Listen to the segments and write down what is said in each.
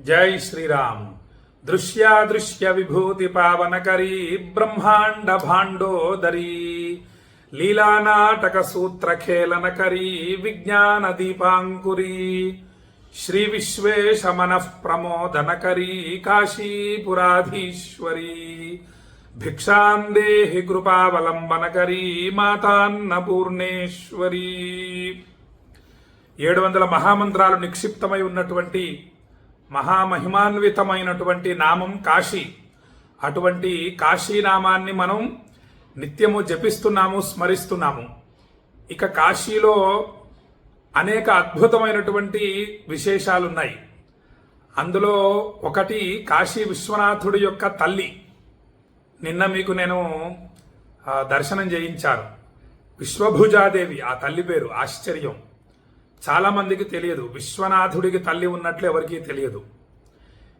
జై శ్రీరామ్. దృశ్యాదృశ్య విభూతి పావనకరీ బ్రహ్మాండ భాండోదరీ. లీలానాటక సూత్రఖేళనకరీ విజ్ఞాన దీపాంకురీ. శ్రీ విశ్వేశ మనః ప్రమోదనకరీ కాశీపురాధీశ్వరీ. భిక్షాందేహి కృపావలంబనకరీ మాతాన్నపూర్ణేశ్వరీ. ఏడు వందల మహామంత్రాలు నిక్షిప్తమై ఉన్నటువంటి మహామహిమాన్వితమైనటువంటి నామం కాశీ. అటువంటి కాశీనామాన్ని మనం నిత్యము జపిస్తున్నాము స్మరిస్తున్నాము. ఇక కాశీలో అనేక అద్భుతమైనటువంటి విశేషాలున్నాయి. అందులో ఒకటి కాశీ విశ్వనాథుడి యొక్క తల్లి. నిన్న మీకు నేను దర్శనం చేయించాను. విశ్వభుజాదేవి ఆ తల్లి పేరు ఆశ్చర్యం. చాలా మందికి తెలియదు. విశ్వనాథుడికి తల్లి ఉన్నట్లు ఎవరికీ తెలియదు.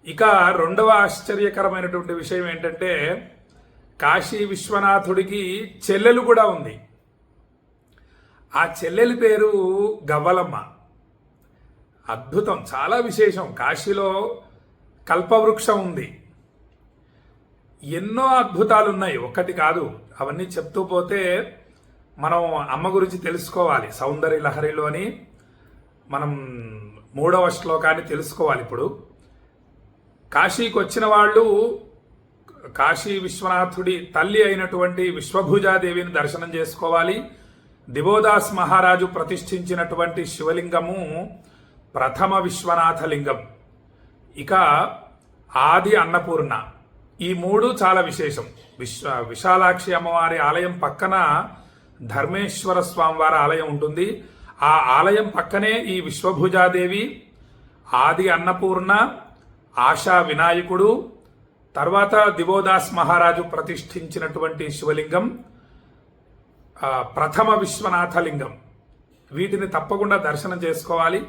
ఇక రెండవ ఆశ్చర్యకరమైనటువంటి విషయం ఏంటంటే కాశీ విశ్వనాథుడికి చెల్లెలు కూడా ఉంది. ఆ చెల్లెలి పేరు గవ్వలమ్మ. అద్భుతం చాలా విశేషం. కాశీలో కల్పవృక్షం ఉంది. ఎన్నో అద్భుతాలు ఉన్నాయి ఒక్కటి కాదు అవన్నీ చెప్తూ పోతే మనం అమ్మ గురించి తెలుసుకోవాలి. సౌందర్య లహరిలోని మనం మూడవ శ్లోకాన్ని తెలుసుకోవాలి ఇప్పుడు. కాశీకి వచ్చిన వాళ్ళు కాశీ విశ్వనాథుడి తల్లి అయినటువంటి విశ్వభూజాదేవిని దర్శనం చేసుకోవాలి. దివోదాస్ మహారాజు ప్రతిష్ఠించినటువంటి శివలింగము ప్రథమ విశ్వనాథ లింగం ఇక ఆది అన్నపూర్ణ. ఈ మూడు చాలా విశేషం. విశ్వ విశాలాక్షి అమ్మవారి ఆలయం పక్కన ధర్మేశ్వర స్వామివారి ఆలయం ఉంటుంది. ఆ ఆలయం పక్కనే ఈ విశ్వభుజాదేవి ఆది అన్నపూర్ణ ఆశా వినాయకుడు తర్వాత దివోదాస్ మహారాజు ప్రతిష్ఠించినటువంటి శివలింగం ప్రథమ విశ్వనాథ లింగం వీటిని తప్పకుండా దర్శనం చేసుకోవాలి.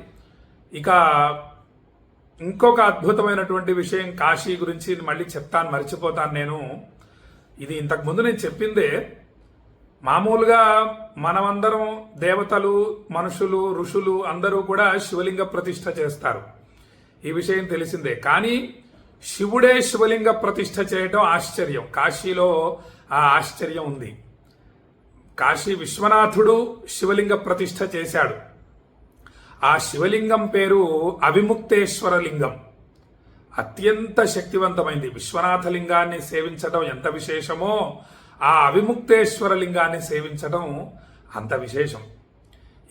ఇక ఇంకొక అద్భుతమైనటువంటి విషయం కాశీ గురించి మళ్ళీ చెప్తాను మర్చిపోతాను నేను. ఇది ఇంతకు ముందు నేను చెప్పిందే మామూలుగా మనమందరం దేవతలు మనుషులు ఋషులు అందరూ కూడా శివలింగ ప్రతిష్ఠ చేస్తారు. ఈ విషయం తెలిసిందే. కానీ శివుడే శివలింగ ప్రతిష్ఠ చేయటం ఆశ్చర్యం. కాశీలో ఆ ఆశ్చర్యం ఉంది. కాశీ విశ్వనాథుడు శివలింగ ప్రతిష్ఠ చేశాడు. ఆ శివలింగం పేరు అవిముక్తేశ్వర లింగం. అత్యంత శక్తివంతమైంది. విశ్వనాథ లింగాన్ని సేవించడం ఎంత విశేషమో ఆ అవిముక్తేశ్వర లింగాన్ని సేవించడం అంత విశేషం.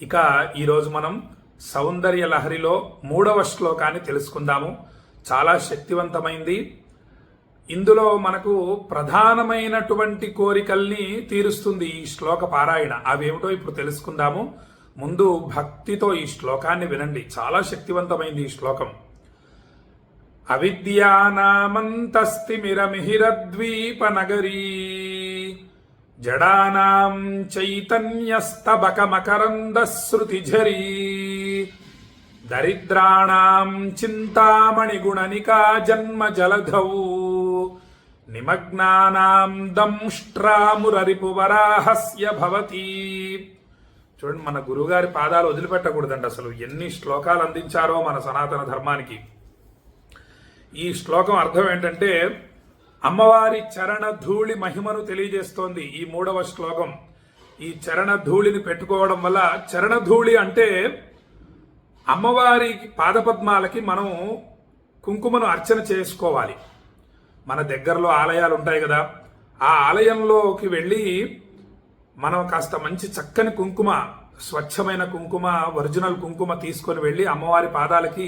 ఇక ఈరోజు మనం సౌందర్య లహరిలో మూడవ శ్లోకాన్ని తెలుసుకుందాము. చాలా శక్తివంతమైంది. ఇందులో మనకు ప్రధానమైనటువంటి కోరికల్ని తీరుస్తుంది ఈ శ్లోక పారాయణ. అవేమిటో ఇప్పుడు తెలుసుకుందాము. ముందు భక్తితో ఈ శ్లోకాన్ని వినండి. చాలా శక్తివంతమైంది ఈ శ్లోకం. అవిద్యానామంతస్తిమిరమిహిరద్వీపనగరీ జడానాం చైతన్యస్తబకమకరందశ్రుతిఝరీ. దరిద్రాణాం చింతామణి గుణనికా జన్మ జలధౌ నిమగ్నానాం దంష్ట్రామురరిపువరాహస్య భవతి. చూడండి మన గురువుగారి పాదాలు వదిలిపెట్టకూడదండి అసలు. ఎన్ని శ్లోకాలు అందించారో మన సనాతన ధర్మానికి. ఈ శ్లోకం అర్థం ఏంటంటే అమ్మవారి చరణ ధూళి మహిమను తెలియజేస్తోంది ఈ మూడవ శ్లోకం. ఈ చరణ ధూళిని పెట్టుకోవడం వల్ల చరణ ధూళి అంటే అమ్మవారి పాదపద్మాలకి మనం కుంకుమను అర్చన చేసుకోవాలి. మన దగ్గరలో ఆలయాలు ఉంటాయి కదా ఆ ఆలయంలోకి వెళ్ళి మనం కాస్త మంచి చక్కని కుంకుమ స్వచ్ఛమైన కుంకుమ ఒరిజినల్ కుంకుమ తీసుకొని వెళ్ళి అమ్మవారి పాదాలకి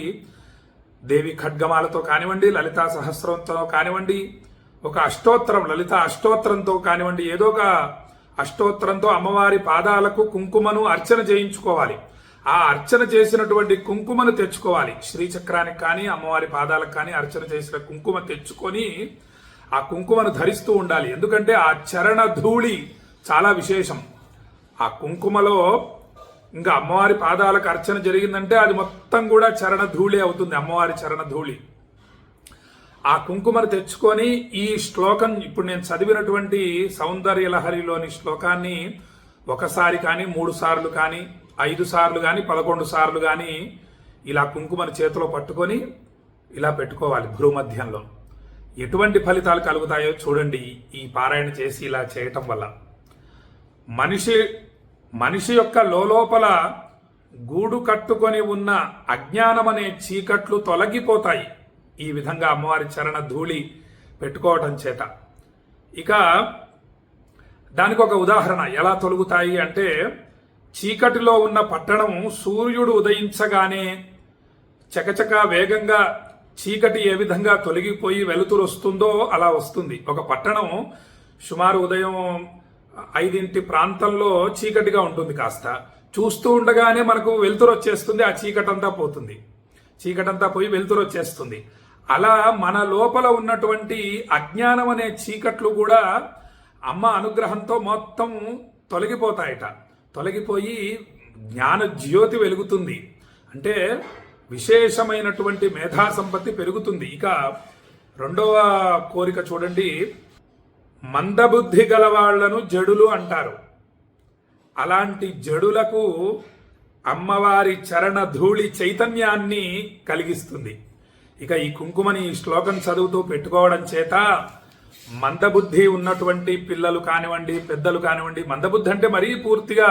దేవి ఖడ్గమాలతో కానివ్వండి లలితా సహస్రంతో కానివ్వండి ఒక అష్టోత్తరం లలిత అష్టోత్తరంతో కానివ్వండి ఏదో ఒక అష్టోత్తరంతో అమ్మవారి పాదాలకు కుంకుమను అర్చన చేయించుకోవాలి. ఆ అర్చన చేసినటువంటి కుంకుమను తెచ్చుకోవాలి. శ్రీచక్రానికి కానీ అమ్మవారి పాదాలకు కానీ అర్చన చేసిన కుంకుమ తెచ్చుకొని ఆ కుంకుమను ధరిస్తూ ఉండాలి. ఎందుకంటే ఆ చరణ ధూళి చాలా విశేషం. ఆ కుంకుమలో ఇంకా అమ్మవారి పాదాలకు అర్చన జరిగిందంటే అది మొత్తం కూడా చరణ ధూళి అవుతుంది అమ్మవారి చరణ ధూళి. ఆ కుంకుమను తెచ్చుకొని ఈ శ్లోకం ఇప్పుడు నేను చదివినటువంటి సౌందర్య లహరిలోని శ్లోకాన్ని ఒకసారి కానీ మూడు సార్లు కానీ ఐదు సార్లు కానీ పదకొండు సార్లు కానీ ఇలా కుంకుమను చేతిలో పట్టుకొని ఇలా పెట్టుకోవాలి భూమధ్యంలో ఎటువంటి ఫలితాలు కలుగుతాయో చూడండి ఈ పారాయణ చేసి ఇలా చేయటం వల్ల. మనిషి మనిషి యొక్క లోపల గూడు కట్టుకొని ఉన్న అజ్ఞానం అనే చీకట్లు తొలగిపోతాయి. ఈ విధంగా అమ్మవారి చరణ ధూళి పెట్టుకోవటం చేత. ఇక దానికి ఒక ఉదాహరణ ఎలా తొలుగుతాయి అంటే చీకటిలో ఉన్న పట్టణం సూర్యుడు ఉదయించగానే చకచక వేగంగా చీకటి ఏ విధంగా తొలగిపోయి వెలుతురు వస్తుందో అలా వస్తుంది. ఒక పట్టణం సుమారు ఉదయం ఐదింటి ప్రాంతంలో చీకటిగా ఉంటుంది కాస్త. చూస్తూ ఉండగానే మనకు వెలుతురు వచ్చేస్తుంది ఆ చీకటంతా పోతుంది. చీకటంతా పోయి వెలుతురు వచ్చేస్తుంది. అలా మన లోపల ఉన్నటువంటి అజ్ఞానం అనే చీకట్లు కూడా అమ్మ అనుగ్రహంతో మొత్తం తొలగిపోతాయట. తొలగిపోయి జ్ఞాన జ్యోతి వెలుగుతుంది. అంటే విశేషమైనటువంటి మేధా సంపత్తి పెరుగుతుంది. ఇక రెండవ కోరిక చూడండి. మందబుద్ధి గల వాళ్ళను జడులు అంటారు. అలాంటి జడులకు అమ్మవారి చరణ ధూళి చైతన్యాన్ని కలిగిస్తుంది. ఇక ఈ కుంకుమని ఈ శ్లోకం చదువుతూ పెట్టుకోవడం చేత మందబుద్ధి ఉన్నటువంటి పిల్లలు కానివ్వండి పెద్దలు కానివ్వండి మందబుద్ధి అంటే మరీ పూర్తిగా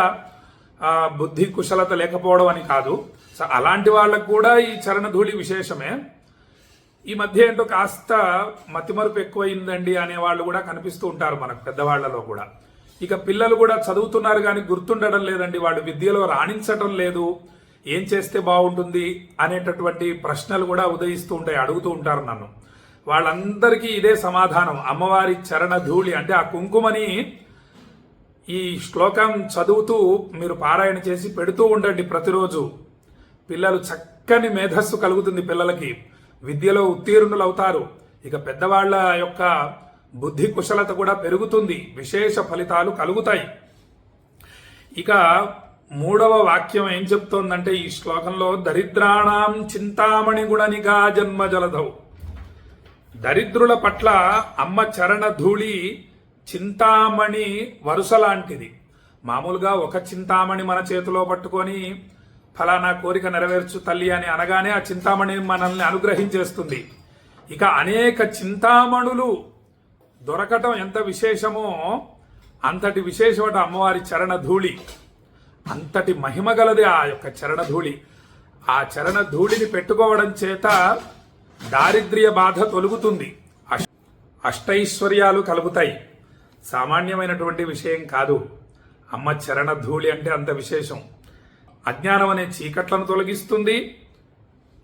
బుద్ధి కుశలత లేకపోవడం అని కాదు. సో అలాంటి వాళ్ళకు కూడా ఈ చరణధూళి విశేషమే. ఈ మధ్య ఏంటో కాస్త మతిమరుపు ఎక్కువైందండి అనే వాళ్ళు కూడా కనిపిస్తూ ఉంటారు మనకు పెద్దవాళ్ళలో కూడా. ఇక పిల్లలు కూడా చదువుతున్నారు కానీ గుర్తుండడం లేదండి. వాళ్ళు విద్యలో రాణించటం లేదు. ఏం చేస్తే బాగుంటుంది అనేటటువంటి ప్రశ్నలు కూడా ఉదయిస్తూ ఉంటాయి అడుగుతూ ఉంటారు నన్ను. వాళ్ళందరికీ ఇదే సమాధానం అమ్మవారి చరణ ధూళి. అంటే ఆ కుంకుమని ఈ శ్లోకం చదువుతూ మీరు పారాయణ చేసి పెడుతూ ఉండండి ప్రతిరోజు. పిల్లలు చక్కని మేధస్సు కలుగుతుంది పిల్లలకి. విద్యలో ఉత్తీర్ణులు అవుతారు ఇక పెద్దవాళ్ళ యొక్క బుద్ధి కుశలత కూడా పెరుగుతుంది. విశేష ఫలితాలు కలుగుతాయి. ఇక మూడవ వాక్యం ఏం చెప్తోందంటే ఈ శ్లోకంలో దరిద్రాణం చింతామణి గుణనిగా జన్మ జలధవు దరిద్రుల పట్ల అమ్మ చరణ ధూళి చింతామణి వరుస లాంటిది. మామూలుగా ఒక చింతామణి మన చేతిలో పట్టుకొని ఫలానా కోరిక నెరవేర్చు తల్లి అని అనగానే ఆ చింతామణి మనల్ని అనుగ్రహించేస్తుంది. ఇక అనేక చింతామణులు దొరకటం ఎంత విశేషమో అంతటి విశేషమట అమ్మవారి చరణ ధూళి. అంతటి మహిమ గలది ఆ యొక్క చరణధూళి. ఆ చరణ ధూళిని పెట్టుకోవడం చేత దారిద్ర్య బాధ తొలుగుతుంది. అష్- అష్టైశ్వర్యాలు కలుగుతాయి. సామాన్యమైనటువంటి విషయం కాదు. అమ్మ చరణ ధూళి అంటే అంత విశేషం. అజ్ఞానం అనే చీకట్లను తొలగిస్తుంది.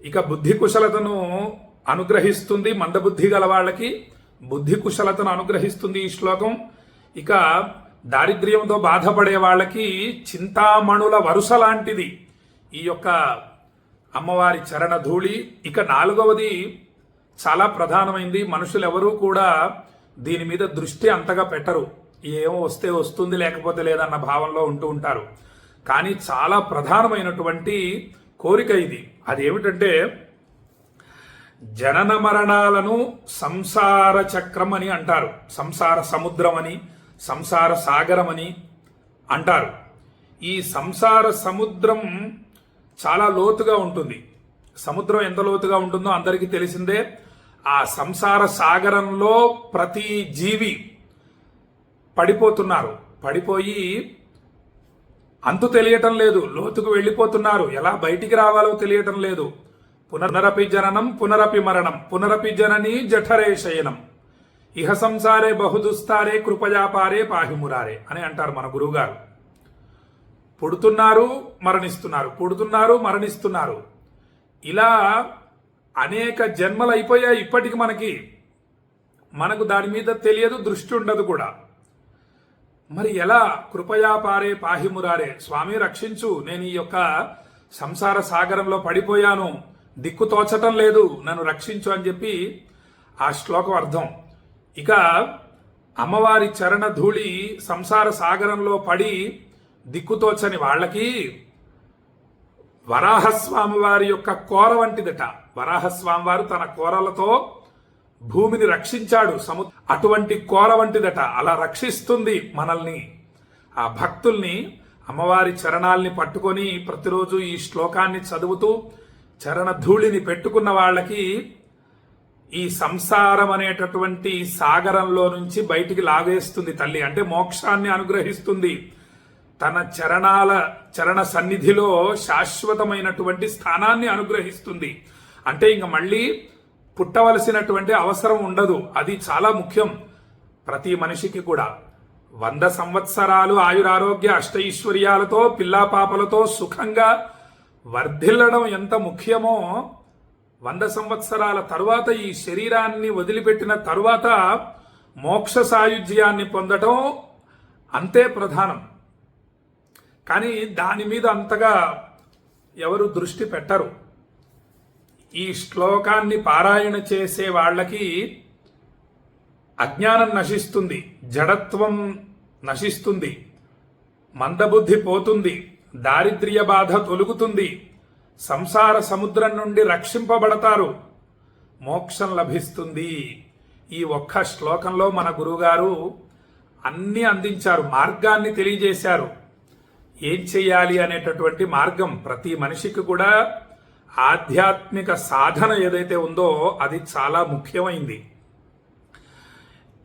ఇక బుద్ధి కుశలతను అనుగ్రహిస్తుంది మందబుద్ధి గల వాళ్ళకి. బుద్ధి కుశలతను అనుగ్రహిస్తుంది ఈ శ్లోకం. ఇక దారిద్ర్యంతో బాధపడే వాళ్ళకి చింతామణుల వరుస లాంటిది. ఈ యొక్క అమ్మవారి చరణ ధూళి. ఇక నాలుగవది చాలా ప్రధానమైంది. మనుషులు ఎవరూ కూడా దీని మీద దృష్టి అంతగా పెట్టరు. ఏమో వస్తే వస్తుంది లేకపోతే లేదన్న భావంలో ఉంటూ ఉంటారు. కానీ చాలా ప్రధానమైనటువంటి కోరిక ఇది. అదేమిటంటే జనన మరణాలను సంసార చక్రం అని అంటారు. సంసార సముద్రం అని సంసార సాగరం అని అంటారు. ఈ సంసార సముద్రం చాలా లోతుగా ఉంటుంది. సముద్రం ఎంత లోతుగా ఉంటుందో అందరికీ తెలిసిందే. ఆ సంసార సాగరంలో ప్రతి జీవి పడిపోతున్నారు. పడిపోయి అంతు తెలియటం లేదు. లోతుకు వెళ్ళిపోతున్నారు. ఎలా బయటికి రావాలో తెలియటం లేదు. పునరపి జననం పునరపి మరణం పునరపి జనని జఠరే శయనం ఇహ సంసారే బహుదుస్తారే కృపయాపారే పాహిమురారే అని అంటారు మన గురువుగారు. పుడుతున్నారు మరణిస్తున్నారు. పుడుతున్నారు మరణిస్తున్నారు. ఇలా అనేక జన్మలు అయిపోయాయి ఇప్పటికి మనకి. మనకు దాని మీద తెలియదు దృష్టి ఉండదు కూడా. మరి ఎలా కృపయా పారే పాహిమురారే స్వామి రక్షించు నేను ఈ యొక్క సంసార సాగరంలో పడిపోయాను దిక్కు తోచటం లేదు నన్ను రక్షించు అని చెప్పి ఆ శ్లోకం అర్థం. ఇక అమ్మవారి చరణ ధూళి సంసార సాగరంలో పడి దిక్కుతోచని వాళ్ళకి వరాహస్వామి వారి యొక్క కోర వంటిదట. వరాహస్వామి వారు తన కోరలతో భూమిని రక్షించాడు. సము అటువంటి కోర వంటిదట. అలా రక్షిస్తుంది మనల్ని ఆ భక్తుల్ని అమ్మవారి చరణాల్ని పట్టుకొని ప్రతిరోజు ఈ శ్లోకాన్ని చదువుతూ చరణ ధూళిని పెట్టుకున్న వాళ్ళకి ఈ సంసారం అనేటటువంటి సాగరంలో నుంచి బయటికి లాగేస్తుంది తల్లి. అంటే మోక్షాన్ని అనుగ్రహిస్తుంది. తన చరణాల చరణ సన్నిధిలో శాశ్వతమైనటువంటి స్థానాన్ని అనుగ్రహిస్తుంది. అంటే ఇంక మళ్ళీ పుట్టవలసినటువంటి అవసరం ఉండదు. అది చాలా ముఖ్యం ప్రతి మనిషికి కూడా. వంద సంవత్సరాలు ఆయురారోగ్య అష్టైశ్వర్యాలతో పిల్లాపాపలతో సుఖంగా వర్ధిల్లడం ఎంత ముఖ్యమో వంద సంవత్సరాల తరువాత ఈ శరీరాన్ని వదిలిపెట్టిన తరువాత మోక్ష సాయుధ్యాన్ని పొందటం అంతే ప్రధానం. కానీ దాని మీద అంతగా ఎవరు దృష్టి పెట్టరు. ఈ శ్లోకాన్ని పారాయణ చేసే వాళ్ళకి అజ్ఞానం నశిస్తుంది జడత్వం నశిస్తుంది మందబుద్ధి పోతుంది దారిద్ర్య బాధ తొలుగుతుంది సంసార సముద్రం నుండి రక్షింపబడతారు. మోక్షం లభిస్తుంది. ఈ ఒక్క శ్లోకంలో మన గురుగారు అన్ని అందించారు మార్గాన్ని తెలియజేశారు. ఏం చెయ్యాలి అనేటటువంటి మార్గం ప్రతి మనిషికి కూడా ఆధ్యాత్మిక సాధన ఏదైతే ఉందో అది చాలా ముఖ్యమైంది.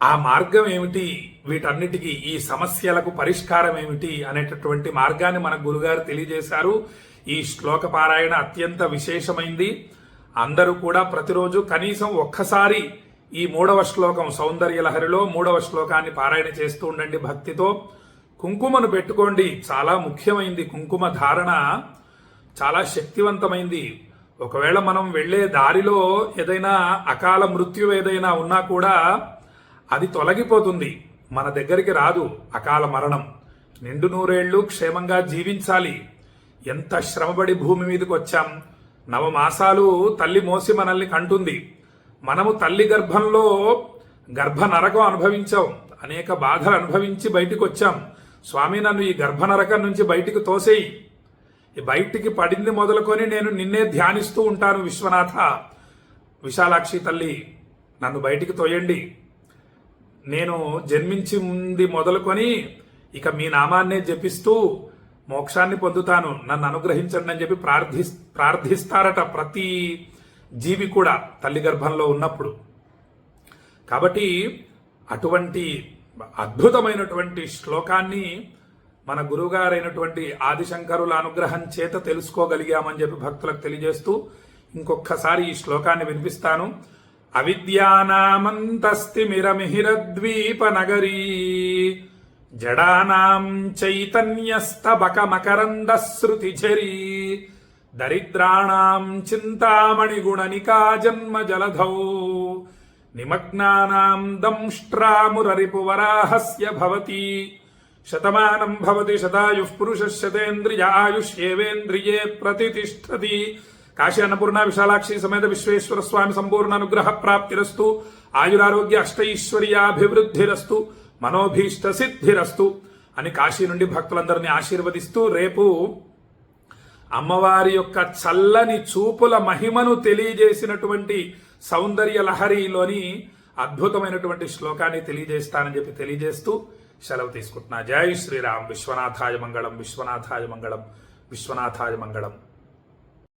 ఆ మార్గం ఏమిటి? వీటన్నిటికీ ఈ సమస్యలకు పరిష్కారం ఏమిటి? అనేటటువంటి మార్గాన్ని మన గురుగారు తెలియజేశారు. ఈ శ్లోక పారాయణ అత్యంత విశేషమైంది. అందరూ కూడా ప్రతిరోజు కనీసం ఒక్కసారి ఈ మూడవ శ్లోకం సౌందర్య లహరిలో మూడవ శ్లోకాన్ని పారాయణ చేస్తూ ఉండండి భక్తితో. కుంకుమను పెట్టుకోండి. చాలా ముఖ్యమైంది కుంకుమ ధారణ. చాలా శక్తివంతమైంది. ఒకవేళ మనం వెళ్ళే దారిలో ఏదైనా అకాల మృత్యు ఏదైనా ఉన్నా కూడా అది తొలగిపోతుంది. మన దగ్గరికి రాదు అకాల మరణం. నిండు నూరేళ్ళు క్షేమంగా జీవించాలి. ఎంత శ్రమపడి భూమి మీదకి వచ్చాం. నవమాసాలు తల్లి మోసి మనల్ని కంటుంది. మనము తల్లి గర్భంలో గర్భ నరకం అనుభవించాం. అనేక బాధలు అనుభవించి బయటికి వచ్చాం. స్వామి నన్ను ఈ గర్భ నరకం నుంచి బయటికి తోసేయి. ఈ బయటికి పడింది మొదలుకొని నేను నిన్నే ధ్యానిస్తూ ఉంటాను విశ్వనాథ. విశాలాక్షి తల్లి నన్ను బయటికి తోయండి. నేను జన్మించి ఉంది మొదలుకొని ఇక మీ నామాన్నే జపిస్తూ మోక్షాన్ని పొందుతాను నన్ను అనుగ్రహించండి అని చెప్పి ప్రార్థి ప్రార్థిస్తారట ప్రతి జీవి కూడా తల్లి గర్భంలో ఉన్నప్పుడు. కాబట్టి అటువంటి అద్భుతమైనటువంటి శ్లోకాన్ని మన గురువుగారైనటువంటి ఆదిశంకరుల అనుగ్రహం చేత తెలుసుకోగలిగామని చెప్పి భక్తులకు తెలియజేస్తూ ఇంకొకసారి ఈ శ్లోకాన్ని వినిపిస్తాను. అవిద్యానామంతస్తిమిరమిహిరద్వీప నగరీ జడానాం చైతన్యస్తబకమకరందశ్రుతిఝరీ దరిద్రాణం చింతామణిగుణనికా జన్మ జలధౌ నిమగ్నానాం దంష్ట్రామురరిపువరాహస్య భవతి శతమానం భవతి శతాయు పురుష శతేంద్రియ ఆయుష్యేవేంద్రియే ప్రతిష్టతి కాశీ అన్నపూర్ణ విశాలాక్షి సమేత విశ్వేశ్వర స్వామి సంపూర్ణ అనుగ్రహ ప్రాప్తిరస్తు ఆయురారోగ్య అష్టైశ్వర్యాభివృద్ధిరస్తు. మనోభీష్ట సిద్ధిరస్తు అని కాశీ నుండి భక్తులందరినీ ఆశీర్వదిస్తూ రేపు అమ్మవారి యొక్క చల్లని చూపుల మహిమను తెలియజేసినటువంటి సౌందర్య లహరిలోని అద్భుతమైనటువంటి శ్లోకాన్ని తెలియజేస్తానని చెప్పి తెలియజేస్తూ సెలవు తీసుకుంటున్నా. జై శ్రీరామ్. విశ్వనాథాయ మంగళం. విశ్వనాథాయ మంగళం. విశ్వనాథాయ మంగళం.